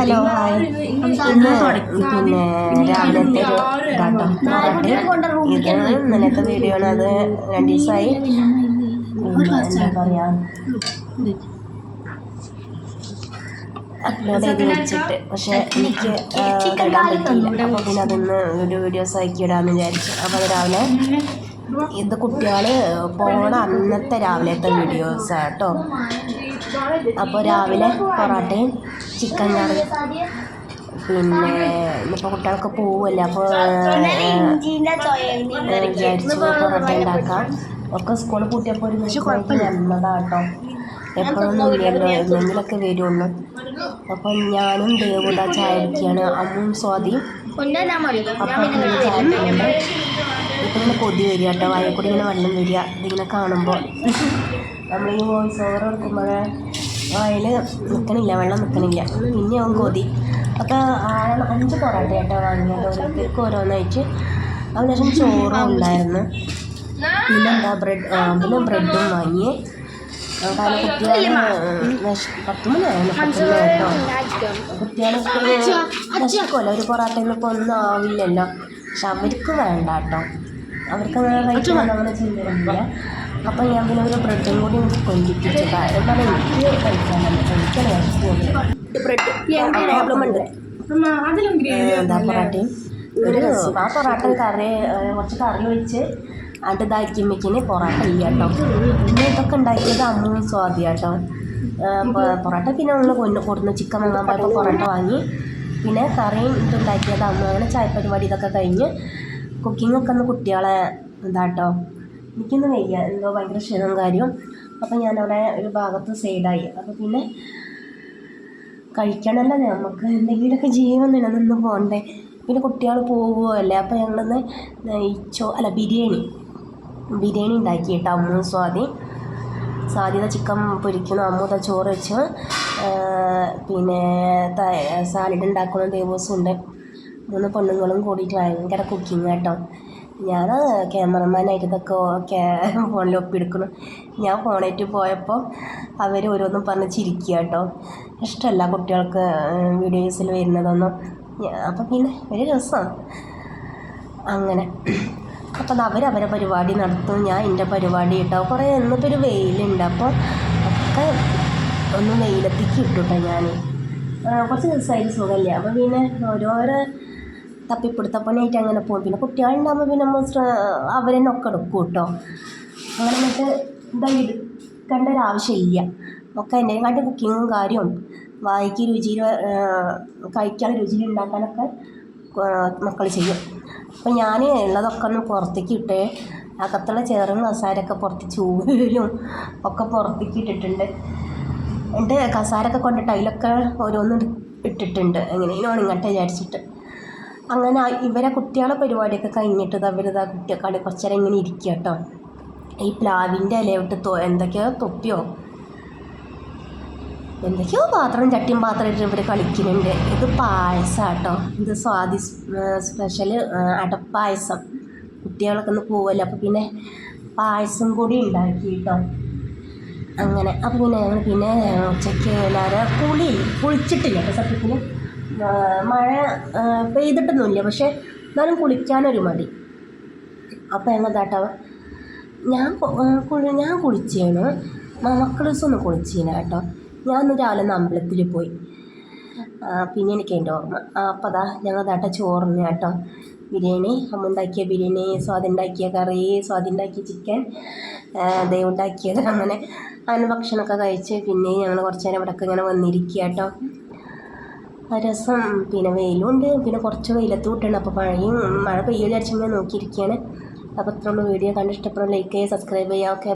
Hello hi ഇന്ന് പിന്നെ രാവിലത്തെ ഒരു ഇതാട്ടോ. പൊറോട്ട ഇത് ഇന്നലത്തെ വീഡിയോ ആണ് അത് രണ്ട് ദിവസമായി പിന്നെ എന്താ പറയാ? അപ്ലോഡ് ചെയ്ത് വെച്ചിട്ട്. പക്ഷെ എനിക്ക് ഇടാൻ പറ്റിയില്ല. അപ്പോൾ പിന്നെ അതൊന്ന് ഒരു വീഡിയോസ് ആക്കി ഇടാമെന്ന് വിചാരിച്ചു. അപ്പോൾ അത് രാവിലെ ഇത് കുട്ടികൾ പോണ അന്നത്തെ രാവിലത്തെ വീഡിയോസ് കേട്ടോ അപ്പോൾ രാവിലെ പൊറോട്ടയും ചിക്കൻ കറി. പിന്നെ ഇന്നിപ്പോൾ കുട്ടികൾക്ക് പോവുമല്ലോ അപ്പോൾ വിചാരിച്ചു പൊറോട്ട ഉണ്ടാക്കാം. ഒക്കെ സ്കൂളിൽ പൂട്ടിയപ്പോൾ ഒരു പക്ഷേ കുഴപ്പമില്ല എന്നതാട്ടോ എപ്പോഴൊന്നും ഇല്ലല്ലോ എന്തെങ്കിലുമൊക്കെ വരുള്ളൂ. അപ്പം ഞാനും ദേവുട ചായ അടിക്കുകയാണ് അമ്മും സ്വാതിയും. അപ്പം ചായ ഇങ്ങനെ കൊതി വരിക കേട്ടോ വായക്കൂടി ഇങ്ങനെ വെള്ളം വരിക ഇതിങ്ങനെ കാണുമ്പോൾ നമ്മൾ ഈ വോയിസ് ഓവർ എടുക്കുമ്പോൾ വായിൽ നിൽക്കണില്ല വെള്ളം നിൽക്കണില്ല പിന്നെ അവൻ കൊതി. അപ്പോൾ ആറ് അഞ്ച് പൊറോട്ട കേട്ടോ വാങ്ങിയത് ഓരോരുത്തർക്ക് ഓരോന്നായിട്ട്. അതിനുശേഷം ചോറും ഉണ്ടായിരുന്നു. പിന്നെ എന്താ ബ്രെഡ് പിന്നെ ബ്രെഡും വാങ്ങി. കുട്ടികൾക്ക് വിശക്കുമല്ലോ ഒരു പൊറോട്ടയിൽ ഇപ്പോൾ ഒന്നും ആവില്ലല്ലോ. പക്ഷെ അവർക്ക് വേണ്ട കേട്ടോ. അവർക്ക് അങ്ങനെ ചിന്തയില്ല അപ്പം ഞാൻ പിന്നെ ഒരു ബ്രെഡും കൂടി എനിക്ക് കഴിക്കാനല്ല എനിക്ക് ബ്രെഡ്? പ്രോബ്ലം ഉണ്ട്? എന്താ പൊറോട്ടയും? ഒരു ആ പൊറാട്ട കറി കുറച്ച് കറി വെച്ച് അത് ഇതാക്കി വെക്കുന്ന പൊറാട്ട ഇല്ല കേട്ടോ പിന്നെ ഇതൊക്കെ ഉണ്ടാക്കിയത് അമ്മ സ്വാതി കേട്ടോ പൊറോട്ട പിന്നെ നമ്മൾ കൊണ്ടു കൊടുന്ന് ചിക്കൻ വാങ്ങാൻ പോയപ്പോൾ പൊറോട്ട വാങ്ങി. പിന്നെ കറിയും ഇതുണ്ടാക്കിയത് അമ്മ അങ്ങനെ ചായപ്പരിപാടി ഇതൊക്കെ കഴിഞ്ഞ് കുക്കിംഗ് ഒക്കെ ഒന്ന് കുട്ടികളെ ഇതാട്ടോ. എനിക്കൊന്നും വയ്യ. എന്തോ ഭയങ്കര ക്ഷീണവും കാര്യവും. അപ്പം ഞാനവിടെ ഒരു ഭാഗത്ത് സൈഡായി. അപ്പോൾ പിന്നെ കഴിക്കണമല്ലോ നമുക്ക്. എന്തെങ്കിലുമൊക്കെ ജീവൻ നിലനിന്ന് പോകണ്ടേ പിന്നെ കുട്ടികൾ പോവുമല്ലേ അപ്പോൾ ഞങ്ങളിന്ന് നെയ്ച്ചോ അല്ല ബിരിയാണി. ബിരിയാണി ഉണ്ടാക്കി കേട്ടോ അമ്മു സ്വാതി. സാധ്യത ചിക്കൻ പൊരിക്കണം അമ്മൂത ചോറ് വെച്ച്. പിന്നെ സാലഡ് ഉണ്ടാക്കണം ദിവസമുണ്ട് മൂന്ന് പെണ്ണുങ്ങളും കൂടിയിട്ട് ഭയങ്കര കുക്കിംഗ് കേട്ടോ ഞാൻ ക്യാമറമാനായിട്ട് ഇതൊക്കെ ക്യാ- ഫോണിൽ ഒപ്പിയെടുക്കണം ഞാൻ ഫോണായിട്ട് പോയപ്പോൾ അവർ ഓരോന്നും പറഞ്ഞ് ചിരിക്കുക കേട്ടോ ഇഷ്ടമല്ല കുട്ടികൾക്ക് വീഡിയോസിൽ വരുന്നതൊന്നും. അപ്പം പിന്നെ ഒരു രസമാണ് അങ്ങനെ. അപ്പം അവർ അവരെ പരിപാടി നടത്തും. ഞാൻ എന്റെ പരിപാടി ഇട്ടാവും കുറേ ഇന്നിപ്പോൾ ഒരു വെയിലുണ്ട്. അപ്പോൾ ഒക്കെ ഒന്ന് വെയിലത്തേക്ക് ഇട്ടു കേട്ടോ ഞാൻ കുറച്ച് ദിവസമായിട്ട് സുഖമില്ല അപ്പോൾ പിന്നെ ഓരോരോ തപ്പിപ്പിടുത്തപ്പണിയായിട്ട് അങ്ങനെ പോകും. പിന്നെ കുട്ടികളുണ്ടാകുമ്പോൾ പിന്നെ നമ്മൾ അവരെ ഒക്കെ എടുക്കും കേട്ടോ. അങ്ങനെ എന്നിട്ട് എടുക്കേണ്ട ഒരു ആവശ്യമില്ല ഒക്കെ എന്റെക്കാട്ടി കുക്കിങ്ങും കാര്യവും വായിക്ക് രുചിയിൽ കഴിക്കാൻ രുചിയിൽ ഉണ്ടാക്കാനൊക്കെ മക്കൾ ചെയ്യും. അപ്പം ഞാൻ ഉള്ളതൊക്കെ ഒന്ന് പുറത്തേക്ക് ഇട്ടേ അകത്തുള്ള ചേറും കസാരൊക്കെ പുറത്ത് ചൂലും ഒക്കെ പുറത്തേക്ക് ഇട്ടിട്ടുണ്ട്. എന്നിട്ട് കസാരൊക്കെ കൊണ്ടിട്ട് അതിലൊക്കെ ഓരോന്നും ഇട്ടിട്ടുണ്ട്. എങ്ങനെയും ഉണങ്ങട്ടെ വിചാരിച്ചിട്ട്. അങ്ങനെ ആ ഇവരെ കുട്ടികളെ പരിപാടിയൊക്കെ കഴിഞ്ഞിട്ട് ഇത് അവരിതാ കുട്ടികളെ കുറച്ച് നേരം ഇങ്ങനെ ഇരിക്കുക കേട്ടോ. ഈ പ്ലാവിന്റെ ഇലയോട്ട് തൊ എന്തൊക്കെയോ തൊപ്പിയോ എന്തൊക്കെയോ പാത്രം ചട്ടിയും പാത്രം ഇട്ട് ഇവർ കളിക്കുന്നുണ്ട്. ഇത് പായസം കേട്ടോ. ഇത് സ്വാദി സ്പെഷ്യൽ അടപ്പായസം. കുട്ടികളൊക്കെ ഒന്ന് പോവല്ലോ അപ്പോൾ പിന്നെ പായസം കൂടി ഉണ്ടാക്കി കേട്ടോ. അങ്ങനെ അപ്പോൾ പിന്നെ ഞങ്ങൾ പിന്നെ ഉച്ചയ്ക്ക് എല്ലാവരും കുളി കുളിച്ചിട്ടില്ല. കേട്ടോ സത്യത്തിൽ മഴ പെയ്തിട്ടൊന്നുമില്ല. പക്ഷേ എന്നാലും കുളിക്കാനൊരു മടി. അപ്പോൾ എന്നതാട്ടോ ഞാൻ കുളി ഞാൻ കുളിച്ചാണ്. മക്കളൂസ് ഒന്ന് കുളിച്ചീന കേട്ടോ. ഞാൻ ഒന്ന് രാവിലെ ഒന്ന് അമ്പലത്തിൽ പോയി. പിന്നെ എനിക്ക് എന്റെ ഓർമ്മ. ആ, അപ്പോൾ അതാ ഞങ്ങൾ ഇതാട്ടോ ചോറിന് കേട്ടോ. ബിരിയാണി. അമ്മ ഉണ്ടാക്കിയ ബിരിയാണി സ്വാദുണ്ടാക്കിയ കറി സ്വാദുണ്ടാക്കിയ ചിക്കൻ ദൈവം ഉണ്ടാക്കിയത് അങ്ങനെ. അങ്ങനെ ഭക്ഷണമൊക്കെ കഴിച്ച് പിന്നെ ഞങ്ങൾ കുറച്ച് നേരം ഇവിടെയൊക്കെ ഇങ്ങനെ വന്നിരിക്കുക കേട്ടോ. രസം. പിന്നെ വെയിലുണ്ട്. പിന്നെ കുറച്ച് വെയിലത്ത് വിട്ടണം. അപ്പോൾ മഴയും മഴ പെയ്യുമെന്ന് വിചാരിച്ചിങ്ങനെ നോക്കിയിരിക്കുകയാണ് അപ്പോൾ ഇത്രയുള്ള വീഡിയോ. കണ്ടിഷ്ടപ്പെടും ലൈക്ക് ചെയ്യുക സബ്സ്ക്രൈബ് ചെയ്യുക ഓക്കെ